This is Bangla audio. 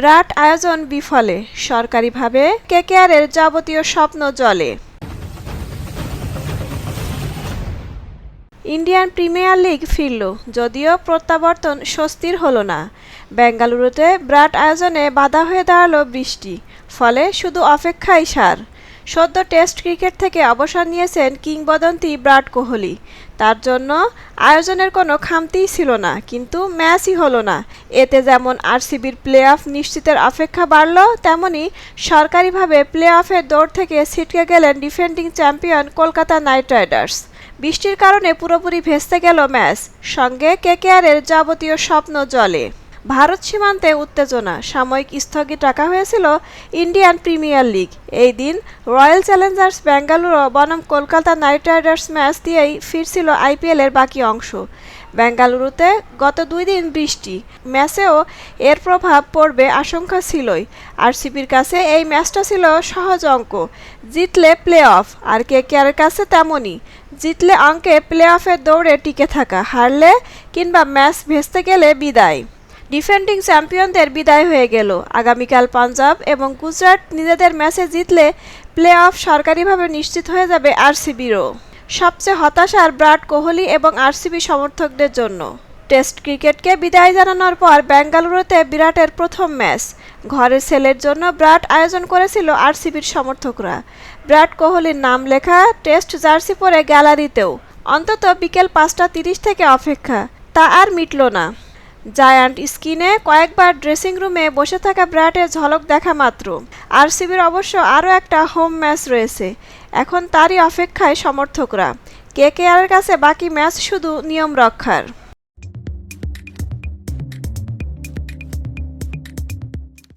বিরাট আয়োজন বিফলে। সরকারিভাবে কেকেআরের যাবতীয় স্বপ্ন জলে ইন্ডিয়ান প্রিমিয়ার লিগ ফিরল, যদিও প্রত্যাবর্তন স্বস্তির হলো না। বেঙ্গালুরুতে বিরাট আয়োজনে বাধা হয়ে দাঁড়াল বৃষ্টি, ফলে শুধু অপেক্ষাই সার। সদ্য টেস্ট ক্রিকেট থেকে অবসর নিয়েছেন কিংবদন্তি বিরাট কোহলি। তার জন্য আয়োজনের কোনো খামতিই ছিল না, কিন্তু ম্যাচই হলো না। এতে যেমন আরসিবির প্লে অফ নিশ্চিতের অপেক্ষা বাড়ল, তেমনি সরকারিভাবে প্লে অফের দৌড় থেকে ছিটকে গেলেন defending champion Kolkata Knight Riders. বৃষ্টির কারণে পুরোপুরি ভেস্তে গেল ম্যাচ, সঙ্গে কেকেআরের যাবতীয় স্বপ্ন জলে। ভারত সীমান্তে উত্তেজনা। সাময়িক স্থগিত রাখা হয়েছিল ইন্ডিয়ান প্রিমিয়ার লিগ। এই দিন রয়্যাল চ্যালেঞ্জার্স বেঙ্গালুরু বনাম কলকাতা নাইট রাইডার্স ম্যাচ দিয়েই ফিরছিল আইপিএলের বাকি অংশ। বেঙ্গালুরুতে গত দুই দিন বৃষ্টি। ম্যাচেও এর প্রভাব পড়বে আশঙ্কা ছিলই। আরসিবির কাছে এই ম্যাচটা ছিল সহজ অঙ্ক। জিতলে প্লে অফ আর কে কেয়ারের কাছে তেমনই। জিতলে অঙ্কে প্লে অফের দৌড়ে টিকে থাকা, হারলে কিংবা ম্যাচ ভেস্তে গেলে বিদায়। ডিফেন্ডিং চ্যাম্পিয়নদের বিদায় হয়ে গেল। আগামীকাল পাঞ্জাব এবং গুজরাট নিজেদের ম্যাচে জিতলে প্লে অফ সরকারিভাবে নিশ্চিত হয়ে যাবে আরসিবিরও। সবচেয়ে হতাশার বিরাট কোহলি এবং আরসিবি সমর্থকদের জন্য। টেস্ট ক্রিকেটকে বিদায় জানানোর পর বেঙ্গালুরুতে বিরাটের প্রথম ম্যাচ। ঘরের ছেলের জন্য বিরাট আয়োজন করেছিল আরসিবির সমর্থকরা। বিরাট কোহলির নাম লেখা টেস্ট জার্সি পরে গ্যালারিতেও। অন্তত বিকেল পাঁচটা তিরিশ থেকে অপেক্ষা। তা আর মিটল না। জায়ান্ট স্কিনে কয়েকবার ড্রেসিং রুমে বসে থাকা ব্রাটের ঝলক দেখা মাত্র। আরসিবির অবশ্য আরও একটা হোম ম্যাচ রয়েছে। এখন তারই অপেক্ষায় সমর্থকরা। কে কে আরের কাছে বাকি ম্যাচ শুধু নিয়ম রক্ষার।